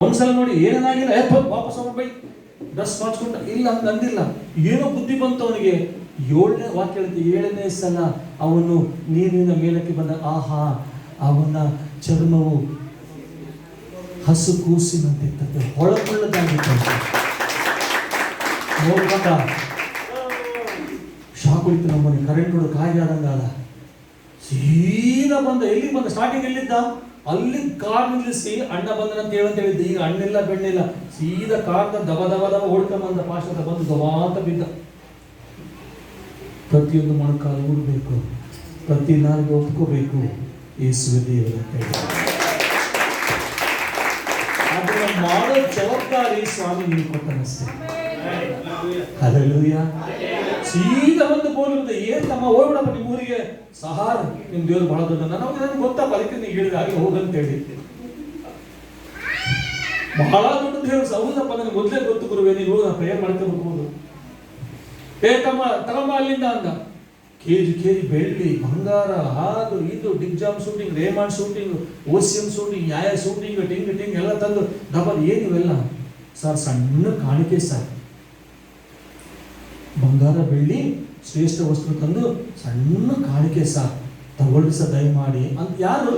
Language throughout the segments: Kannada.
ಒಂದ್ಸಲ ನೋಡಿ ಏನಾಗಿಲ್ಲ ವಾಪಸ್ ಹೋಗ್ಬಿಟ್ಟು ಬೈ. ಡ್ರೆಸ್ ಮಾಡ್ಸ್ಕೊಂಡ, ಇಲ್ಲ ಅಂತ ಅಂದಿಲ್ಲ. ಏನೋ ಬುದ್ಧಿ ಬಂತು ಅವನಿಗೆ ಏಳನೇ ವಾಕ್ಯ ಏಳನೇ ಸಲ ಅವನು ನೀರಿನ ಮೇಲಕ್ಕೆ ಬಂದ, ಆಹಾ, ಅವನ ಚರ್ಮವು ಹಸು ಕೂಸಿನಂತಿತ್ತಂತೆ ಹೊಳಕೊಳ್ಳದಾಗಿತ್ತು ನೋಡ್ಕೊಂಡ. ಶಾಕ್ ಹೊಡಿತು ನಮ್ಮನೆ ಕರೆಂಟ್ ಹೊಡೆದು ಆಗಿ ಆದಂಗಾದ ಸೀದಾ ಬಂದ ಎಲ್ಲಿ ಬಂದ? ಸ್ಟಾರ್ಟಿಂಗ್ ಎಲ್ಲಿದ್ದ? ಅಲ್ಲಿ ಕಾರ್ ನಿಲ್ಲಿಸಿ ಅಣ್ಣ ಬಂದನ ಅಂತ ಹೇಳಂತ ಹೇಳಿದ್ದೆ. ಈಗ ಅಣ್ಣಿಲ್ಲ ಬೆಣ್ಣಿಲ್ಲ ಸೀದಾ ಕಾರ್ನ ದಬ ದಬ ದಬ ಓಡ್ಕೊಂಡ್ ಬಂದ. ಅಂತ ಬಂದು ದಬಾ ಅಂತ ಬಿದ್ದ. ಪ್ರತಿಯೊಂದು ಮೊಣಕಾಲು ಊಡಬೇಕು ಪ್ರತಿ ನಾಲ್ಕು ಒಪ್ಕೋಬೇಕು. ಯೇಸುವೆ ದೇವರ ಅದನ್ನ ಮಾಡೋ ಜವಾಬ್ದಾರಿ ಸ್ವಾಮಿ ನೀವು ಕೊಟ್ಟನಷ್ಟೇ. ಹಲಲೂಯ ಸೀದಾ ಒಂದು ಬೋಲ್ ಇರುತ್ತೆ ಏನ್ ತಮ್ಮ ಹೋಗ್ಬಿಡಪ್ಪ ನಿಮ್ಮ ಊರಿಗೆ? ಸಹಾರ, ನಿಮ್ ದೇವ್ರು ಬಹಳ ದೊಡ್ಡ ನನಗೆ ನನಗೆ ಗೊತ್ತಪ್ಪ, ಅದಕ್ಕೆ ನೀವು ಹೇಳಿದ ಹಾಗೆ ಹೋಗಂತ ಹೇಳಿ. ಬಹಳ ದೊಡ್ಡ ದೇವ್ರು ಹೌದಪ್ಪ, ನನಗೆ ಮೊದಲೇ ಗೊತ್ತು ಗುರುವೆ, ನೀವು ಹೋಗಿ ಪ್ರೇಯರ್ ಮಾಡ್ಕೋಬಹುದು ಏ, ತಮ್ಮ ತಗೊಂಬ ಅಲ್ಲಿಂದ ಅಂದ. ಕೇಜಿ ಕೇಜಿ ಬೆಳ್ಳಿ, ಬಂಗಾರ ಹಾದು ಇದು Digjam suiting Raymond suiting OCM suiting ನ್ಯಾಯ ಶೂಟಿಂಗ್ ಟಿಂಗ್ ಟಿಂಗ್, ಎಲ್ಲ ತಂದು ಡಬಲ್ ಏನು ಇವೆಲ್ಲ ಸರ್, ಸಣ್ಣ ಕಾಣಿಕೆ, ಸರ್. ಬಂಗಾರ ಬೆಳ್ಳಿ ಶ್ರೇಷ್ಠ ವಸ್ತು ತಂದು ಸಣ್ಣ ಕಾಣಿಕೆ ಸಹ ತಗೊಳ್ಳಿ ಸಹ ದಯಮಾಡಿ ಅಂತ ಯಾರು?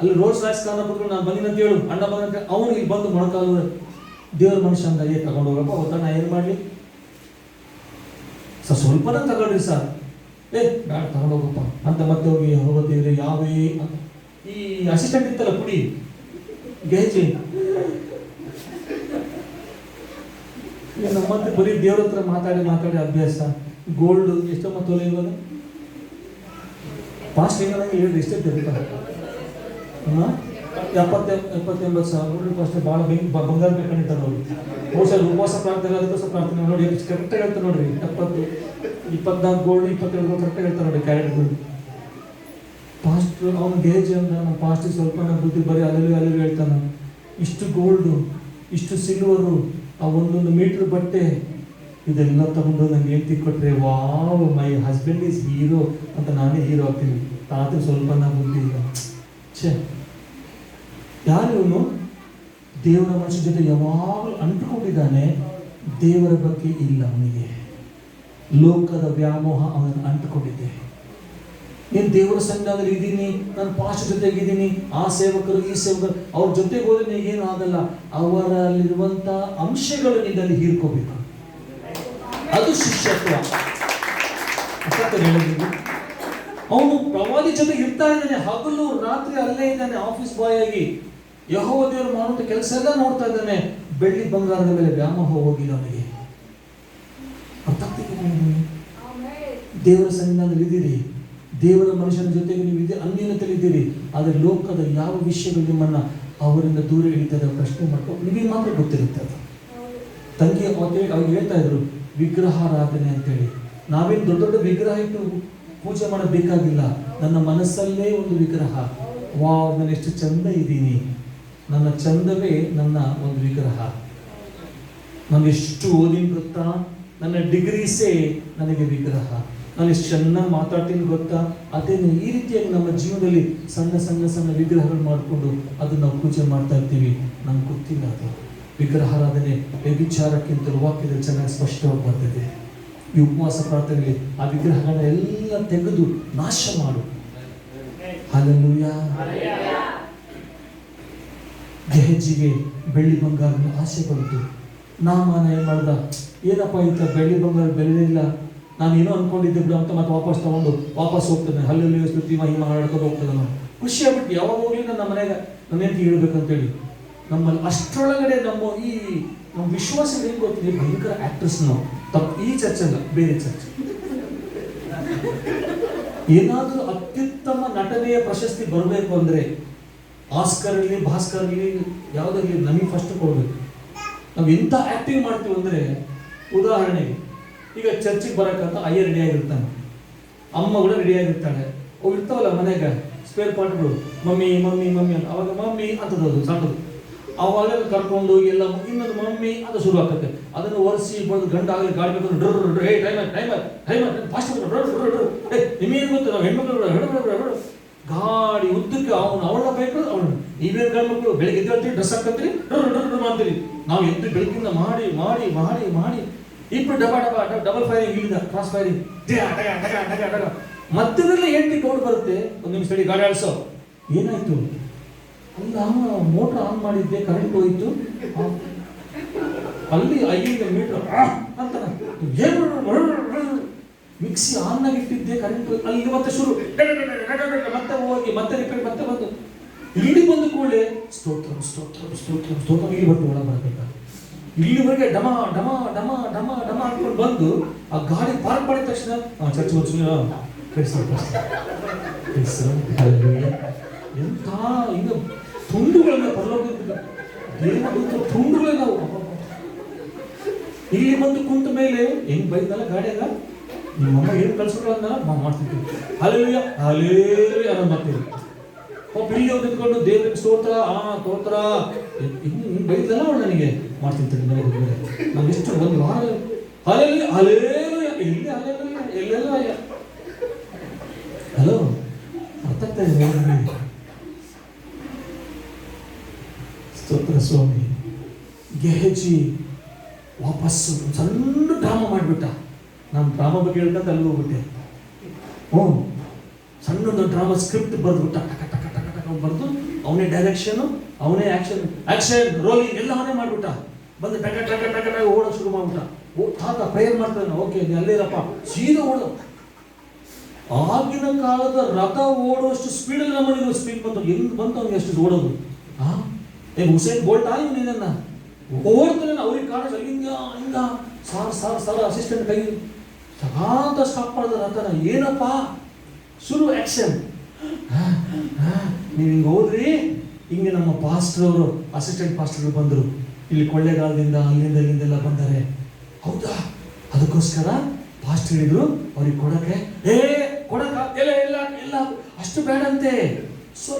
ಅಲ್ಲಿ ರೋಡ್ ಸ್ಲಾಸ್ ಕಾರಣ ಕೂತ್ಕೊಂಡು ನಾನು ಬಂದಿನ ಹೇಳು. ಅಣ್ಣ ಬಂದಂತ ಅವನು ಇಲ್ಲಿ ಬಂದು ಮೊಣಕಾಲು ದೇವ್ರ ಮನುಷ್ಯ ಏ ತಗೊಂಡು ಹೋಗಪ್ಪ ಒತ್ತಡ ಏನು ಮಾಡಲಿ? ಸರ್, ಸ್ವಲ್ಪನ ತಗೊಳ್ರಿ ಸರ್. ಏ, ಬ್ಯಾಡ, ತಗೊಂಡು ಹೋಗಪ್ಪ. ಅಂತ ಮತ್ತೆ ಹೋಗಿ ಹೋಗೋದಿದ್ರೆ ಯಾವೇ ಈ ಅಸಿಸ್ಟೆಂಟ್ ಇತ್ತಲ್ಲ ಪುಡಿ ಗೇಜಿ ಮತ್ತೆ ಬರೀ ದೇವ್ರ ಹತ್ರ ಮಾತಾಡಿ ಮಾತಾಡಿ ಅಭ್ಯಾಸ. ಗೋಲ್ಡ್ ಎಷ್ಟೊಮ್ಮ ತೊಲೆ ಇವಾಗ ಪಾಸ್ಟ್ ಹೆಂಗೆ ಹೇಳಿ ಎಷ್ಟೇ ತೆಗಿತ ಎಪ್ಪತ್ತೆ, ಎಪ್ಪತ್ತೆಂಬತ್ತು ಸಾವಿರ. ನೋಡಿ ಫಸ್ಟ್ ಭಾಳ ಬೆಂಗ್ ಬಂಗಾರ ಬೇಕಂತಾರೆ ಅವರು ಬಹುಶಃ ಉಪವಾಸ ಪ್ರಾರ್ಥನೆ ಅದಕ್ಕೋಸ್ಕರ ಪ್ರಾರ್ಥನೆ ನೋಡಿ ಕರೆಕ್ಟಾಗಿ ಹೇಳ್ತಾರೆ ನೋಡಿರಿ. ಎಪ್ಪತ್ತು, ಇಪ್ಪತ್ನಾಲ್ಕು ಗೋಲ್ಡ್ ಇಪ್ಪತ್ತೆರಡು ಕರೆಕ್ಟಾಗಿ ಹೇಳ್ತಾರೆ ನೋಡಿ ಕ್ಯಾರೆಟ್ಗಳು ಪಾಸ್ಟ್ ಅವ್ನ ಗೇಜ್ ಅಂದ್ರೆ ನಮ್ಮ ಪಾಸ್ಟಿಗೆ ಸ್ವಲ್ಪ ನಮ್ಮ ಬುದ್ಧಿ ಬರೀ ಅಲ್ಲಲ್ಲಿ ಅಲ್ಲಲ್ಲಿ ಹೇಳ್ತಾನೆ. ಇಷ್ಟು ಗೋಲ್ಡು ಇಷ್ಟು ಸಿಲ್ವರು ಆ ಒಂದೊಂದು ಮೀಟ್ರ್ ಬಟ್ಟೆ ಇದೆಲ್ಲ ತಗೊಂಡು ನಂಗೆ ಹೇಳ್ತಿ ಕೊಟ್ರೆ, wow, my husband is hero ಅಂತ ನಾನೇ ಹೀರೋ ಆಗ್ತೀನಿ. ತಾತ ಸ್ವಲ್ಪ ನಾ ಬುದ್ಧಿ ಇಲ್ಲ. ಛೇ, ಯಾರು ಇವನು? ದೇವರ ಮನುಷ್ಯ ಜೊತೆ ಯಾವಾಗಲೂ ಅಂಟ್ಕೊಂಡಿದ್ದಾನೆ. ದೇವರ ಬಗ್ಗೆ ಇಲ್ಲ ಅವನಿಗೆ. ಲೋಕದ ವ್ಯಾಮೋಹ ಅವನನ್ನು ಅಂಟುಕೊಂಡಿದೆ. ನೀನು ದೇವರ ಸಂಘದಲ್ಲಿ ಇದ್ದೀನಿ? ನಾನು ಪಾಸ್ಟ್ ಜೊತೆಗಿದ್ದೀನಿ. ಆ ಸೇವಕರು ಈ ಸೇವಕರು ಅವ್ರ ಜೊತೆಗೆ ಹೋದ್ರೆ ಏನು ಆಗಲ್ಲ. ಅವರಲ್ಲಿರುವಂತ ಅಂಶಗಳು ನಿನ್ನಲ್ಲಿ ಹೀರ್ಕೋಬೇಕು. ಅದು ಶಿಷ್ಯತ್ವ. ಹೇಳಿದ್ರು ಅವನು ಪ್ರವಾದಿ ಜೊತೆ ಇರ್ತಾ ಇದ್ದಾನೆ. ಹಗಲು ರಾತ್ರಿ ಅಲ್ಲೇ ಇದ್ದಾನೆ ಆಫೀಸ್ ಬಾಯ್ ಆಗಿ. ಯಹೋ ದೇವರು ಮಾಡುವಂತ ಕೆಲಸ ಎಲ್ಲ ನೋಡ್ತಾ ಇದ್ದಾನೆ. ಬೆಳ್ಳಿ ಬಂಗಾರದ ಮೇಲೆ ವ್ಯಾಮೋಹ ಹೋಗಿಲ್ಲ ಅವನಿಗೆ. ಅರ್ಥ? ದೇವರ ಸನ್ನಿಧಾನದಲ್ಲಿ ಇದ್ದೀರಿ. ದೇವರ ಮನುಷ್ಯನ ಜೊತೆಗೆ ನೀವು ಇದೆ ಅನ್ಯನ ತಿಳಿದಿರಿ ಆದರೆ ಲೋಕದ ಯಾವ ವಿಷಯಗಳು ನಿಮ್ಮನ್ನ ಅವರಿಂದ ದೂರ ಇಳಿತದೆ ಪ್ರಶ್ನೆ ಮಾಡ್ಕೊಂಡು ನಿಮಗೆ ಮಾತ್ರ ಗೊತ್ತಿರುತ್ತೆ ಅದು. ತಂಗಿ ಅವ್ರು ಹೇಳ್ತಾ ಇದ್ರು, ವಿಗ್ರಹಾರಾಧನೆ ಅಂತೇಳಿ. ನಾವೇನು ದೊಡ್ಡ ದೊಡ್ಡ ವಿಗ್ರಹ ಇಟ್ಟು ಪೂಜೆ ಮಾಡಬೇಕಾಗಿಲ್ಲ. ನನ್ನ ಮನಸ್ಸಲ್ಲೇ ಒಂದು ವಿಗ್ರಹ. ವಾ ನಾನು ಎಷ್ಟು ಚಂದ ಇದ್ದೀನಿ. ನನ್ನ ಚಂದವೇ ನನ್ನ ಒಂದು ವಿಗ್ರಹ. ನಾನು ಎಷ್ಟು ಓದಿನ ಗೊತ್ತಾ ನನ್ನ ಡಿಗ್ರೀಸೇ ನನಗೆ ವಿಗ್ರಹ. ನಾನು ಎಷ್ಟು ಚೆನ್ನಾಗಿ ಮಾತಾಡ್ತೀನಿ ಗೊತ್ತಾ? ಅದನ್ನು ಈ ರೀತಿಯಾಗಿ ನಮ್ಮ ಜೀವನದಲ್ಲಿ ಸಣ್ಣ ಸಣ್ಣ ಸಣ್ಣ ವಿಗ್ರಹಗಳು ಮಾಡಿಕೊಂಡು ಅದನ್ನು ನಾವು ಪೂಜೆ ಮಾಡ್ತಾ ಇರ್ತೀವಿ. ನಮ್ಗೆ ಗೊತ್ತಿಲ್ಲ ಅದು. ವಿಗ್ರಹಾರಾಧನೆ ವ್ಯಭಿಚಾರಕ್ಕಿಂತ ವಾಕ್ಯದ ಚೆನ್ನಾಗಿ ಸ್ಪಷ್ಟವಾಗಿ ಬರ್ತದೆ. ಈ ಉಪವಾಸ ಪ್ರಾರ್ಥನೆಯಲ್ಲಿ ಆ ವಿಗ್ರಹಗಳನ್ನ ಎಲ್ಲ ತೆಗೆದು ನಾಶ ಮಾಡು. ಹಾಲೆಲ್ಲೂಯ ಗೆಹಜಿಗೆ ಬೆಳ್ಳಿ ಬಂಗಾರದ ಆಸೆ ಬಂತು. ನಾಮಾನ ಏನ್ ಮಾಡ್ದ, ಏನಪ್ಪ ಇಂಥ ಬೆಳ್ಳಿ ಬಂಗಾರ ಬೆಲೆ ಇಲ್ಲ? ನಾನು ಏನೋ ಅನ್ಕೊಂಡಿದ್ದೆ ಬಿಡು ಅಂತ ಮತ್ತೆ ವಾಪಸ್ ತಗೊಂಡು ವಾಪಸ್ ಹೋಗ್ತಾನೆ. ಹಲ್ಲಲ್ಲಿ ಸ್ತುತಿ ಮಹಿ ಹಾಡ್ಕೊಂಡು ಹೋಗ್ತದೆ ನಾನು. ಖುಷಿ ಆಗ್ಬಿಟ್ಟು ಯಾವಾಗ ಹೋಗ್ಲಿ ನನ್ನ ಮನೆಗೆ? ನನ್ನ ಹೆಂಡತಿ ಹೇಳ್ಬೇಕಂತೇಳಿ. ನಮ್ಮಲ್ಲಿ ಅಷ್ಟರೊಳಗಡೆ ನಮ್ಮ ಈ ನಮ್ಮ ವಿಶ್ವಾಸ ಏನು ಗೊತ್ತಿದೆ ಭಯಂಕರ ಆಕ್ಟ್ರೆಸ್ ನಾವು. ತಪ್ಪು ಈ ಚರ್ಚ್ ಅಲ್ಲ, ಬೇರೆ ಚರ್ಚ್. ಏನಾದರೂ ಅತ್ಯುತ್ತಮ ನಟನೆಯ ಪ್ರಶಸ್ತಿ ಬರಬೇಕು ಅಂದ್ರೆ ಭಾಸ್ಕರ್ ಇರಲಿ ಯಾವುದಾಗಲಿ ನಮಗೆ ಫಸ್ಟ್ ಕೊಡ್ಬೇಕು. ನಾವು ಎಂಥ ಆಕ್ಟಿಂಗ್ ಮಾಡ್ತೀವಿ ಅಂದರೆ ಉದಾಹರಣೆಗೆ ಈಗ ಚರ್ಚಿಗೆ ಬರೋಕ್ಕಂತ ಅಯ್ಯ ರೆಡಿ ಆಗಿರ್ತಾನೆ. ಅಮ್ಮ ಕೂಡ ರೆಡಿ ಆಗಿರ್ತಾಳೆ. ಅವು ಇರ್ತಾವಲ್ಲ ಮನೆಗೆ. ಸ್ಪೇರ್ ಪಾರ್ಟ್ಗಳು ಮಮ್ಮಿ ಮಮ್ಮಿ ಮಮ್ಮಿ ಅಂತ. ಅವಾಗ ಮಮ್ಮಿ ಅಂತದದು ಸಣ್ಣದು ಅವಾಗ ಕರ್ಕೊಂಡು ಎಲ್ಲ ಇನ್ನೊಂದು ಮಮ್ಮಿ ಅಂತ ಶುರು ಆಗ್ತದೆ. ಅದನ್ನು ಒರೆಸಿ ಬಂದು ಗಂಡ ಆಗಲಿ ಗಾಡಿ ಬೇಕು ಡ್ರ ಡ್ರ ಹೇ ಟೈಮರ್ ಟೈಮರ್ ಟೈಮರ್ ಫಾಸ್ಟ್ ಏ, ನಿಮಗೇನು ಗೊತ್ತು? ನಾವು ಹೆಣ್ಮಕ್ಳು ಗಾಡಿ ಉದ್ದಕ್ಕೆ ಅವನು, ಅವಳ ಬೇಕು ಅವನು ನೀವೇನು ಗಂಡ್ಮಕ್ಳು? ಬೆಳಿಗ್ಗೆ ಎದ್ದು ಡ್ರೆಸ್ ಹಾಕಂತೀರಿ ಮಾಡ್ತೀರಿ. ನಾವು ಎದ್ದು ಬೆಳಕಿಂದ ಮಾಡಿ ಮಾಡಿ ಮಾಡಿ ಮಾಡಿ ಇಬ್ರು ಡಬ ಡಬ ಡಬಲ್ ಫೈರಿಂಗ್ ಇಲ್ಲಿಂದ ಕ್ರಾಸ್ ಫೈರಿಂಗ್ ಮಧ್ಯದಲ್ಲಿ ಎಂಟಿ ಕೋಡ್ ಬರುತ್ತೆ ಒಂದು ನಿಮಿಷ ಹೇಳಿ ಗಾಡಿ ಆಡ್ಸೋ ಏನಾಯ್ತು ಅಲ್ಲ ಮೋಟರ್ ಆನ್ ಮಾಡಿದ್ದೆ ಕರೆಂಟ್ ಹೋಯ್ತು ಅಲ್ಲಿ ಐದು ಮೀಟರ್ ಅಂತ ಏನು ಮಿಕ್ಸಿ ಆನ್ ಆಗಿ ಇಟ್ಟಿದ್ದೆ ಕರೆಂಟ್ ಅಲ್ಲಿ ಮತ್ತೆ ಶುರು ಮತ್ತೆ ಹೋಗಿ ಮತ್ತೆ ರಿಪೇರ್ ಮತ್ತೆ ಬಂದು ಇಲ್ಲಿ ಬಂದು ಕೂಡಲೇ ಸ್ತೋತ್ರ ಸ್ತೋತ್ರ ಸ್ತೋತ್ರ ಸ್ತೋತ್ರ ಇಲ್ಲಿ ಬಂದು ಒಳಗೆ ಬರಬೇಕಾ ಇಲ್ಲಿವರೆಗೆ ಡಮ ಡಮ ಡಮ ಡಮ ಡಮ ಅನ್ಕೊಂಡು ಬಂದು ಆ ಗಾಡಿ ಪಾರ್ಕ್ ಮಾಡಿದ ತಕ್ಷಣ ಚರ್ಚ್ ಬಂದು ಎಂಥ ಹಿಂಗ ತುಂಡುಗಳನ್ನ ಪರಲೋಕದ ದೇವದೂತರ. ಇಲ್ಲಿ ಬಂದು ಕುಂತ ಮೇಲೆ ಹೆಂಗ್ ಬೈದಲ್ಲ ಗಾಡಿಯಾಗ ನಿಮ್ಮಮ್ಮ ಏನು ಕಳ್ಸ್ಕೊಳಂದ ನಾವು ಮಾಡ್ತಿದ್ವಿ. ಅಲ್ಲೆಲ್ಲ ಅನ್ನೋ ಮಾಡ್ತೀವಿ ಪಾಪ ಇಲ್ಲಿ ಹೋಗಿ ನಿಂತ್ಕೊಂಡು ದೇವ್ರಿಗೆ ಸ್ತೋತ್ರ, ಆ, ಸ್ತೋತ್ರ. ಹಿಂಗೆ ಬೈದಲ್ಲ ಅವಳು ನನಗೆ. ಮಾಡ್ತಿರ್ತೀನಿ ಮೇಲೆ ಹೋದ್ಮೇಲೆ ನಾನು ಎಷ್ಟು ಒಂದು ವಾರ ಅಲ್ಲೇಲು ಎಲ್ಲಿ ಅಲ್ಲೆಲ್ಲ ಎಲ್ಲೆಲ್ಲ ಹಲೋ, ಅರ್ಥ ಆಗ್ತಾ ಇದೆ? ಸ್ತೋತ್ರ, ಸ್ವಾಮಿ. ಗೆಹಜಿ ವಾಪಸ್ಸು. ಸಣ್ಣ ಡ್ರಾಮಾ ಮಾಡಿಬಿಟ್ಟ. ನಾನು ಡ್ರಾಮಾ ಬಗ್ಗೆ ಹೇಳ್ತಾ ಅಲ್ಲಿ ಹೋಗ್ಬಿಟ್ಟೆ. ಹ್ಞೂ ಸಣ್ಣದೊಂದು ಡ್ರಾಮಾ ಸ್ಕ್ರಿಪ್ಟ್ ಬರೆದ್ಬಿಟ್ಟ ಟಕ ಟಕ ಟಕ ಟಕ ಬರೆದು ಅವನೇ ಡೈರೆಕ್ಷನು ಅವನೇ ಆಕ್ಷನ್ ಆಕ್ಷನ್ ರೋಲಿಂಗ್ ಎಲ್ಲ ಅವನೇ ಮಾಡಿಬಿಟ್ಟ. ಬಂದು ಟಕ ಟಕ ಟಕ ಟಕ ಓಡೋಕೆ ಶುರು ಮಾಡಿಬಿಟ್ಟ. ಓ, ತಾತ ಪ್ರೇಯರ್ ಮಾಡ್ತಾನೆ ಓಕೆ ಅಲ್ಲಿರಪ್ಪ ಸೀದಾ ಓಡು. ಆಗಿನ ಕಾಲದ ರಥ ಓಡುವಷ್ಟು ಸ್ಪೀಡಲ್ಲಿ ನಮ್ಮನಿಗೆ ಸ್ಪೀಡ್ ಬಂತು. ಎಲ್ಲಿ ಬಂತು ಅವ್ನಿಗೆ ಎಷ್ಟು ಓಡೋದು? ಹಾ ಏ, ಹುಸೇನ್ ಬೋಲ್ಟ್ ಆಗಿ ನೀನನ್ನ ಓಡ್ತಾನೆ ಅವ್ರಿಗೆ ಕಾಣಿಸ್ ಹಿಂಗ ಹಿಂಗ. ಸಾರ್ ಸಾರ್ ಸಾರ್ ಅಸಿಸ್ಟೆಂಟ್ ಕೈ ಅಂತ ಸ್ಟಾಪ್ ಮಾಡಿದ ರಥನ. ಏನಪ್ಪ? ಶುರು ಆಕ್ಷನ್ ನೀವು ಹಿಂಗೆ ಹೋದ್ರಿ, ಹಿಂಗೆ ನಮ್ಮ ಪಾಸ್ಟರ್ ಅವರು ಅಸಿಸ್ಟೆಂಟ್ ಪಾಸ್ಟರ್ ಬಂದರು. ಇಲ್ಲಿ ಕೊಳ್ಳೇಗಾಲದಿಂದ, ಅಲ್ಲಿಂದ ಇಲ್ಲಿಂದೆಲ್ಲ ಬಂದರೆ. ಹೌದಾ? ಅದಕ್ಕೋಸ್ಕರ ಪಾಸ್ಟರ್ ಹೇಳಿದ್ರು, ಅವ್ರಿಗೆ ಕೊಡಕ್ಕೆ. ಏ, ಕೊಡಕ್ಕೆ? ಇಲ್ಲ ಇಲ್ಲ ಇಲ್ಲ ಅಷ್ಟು ಬೇಡಂತೆ. ಸ್ವಲ್ಪ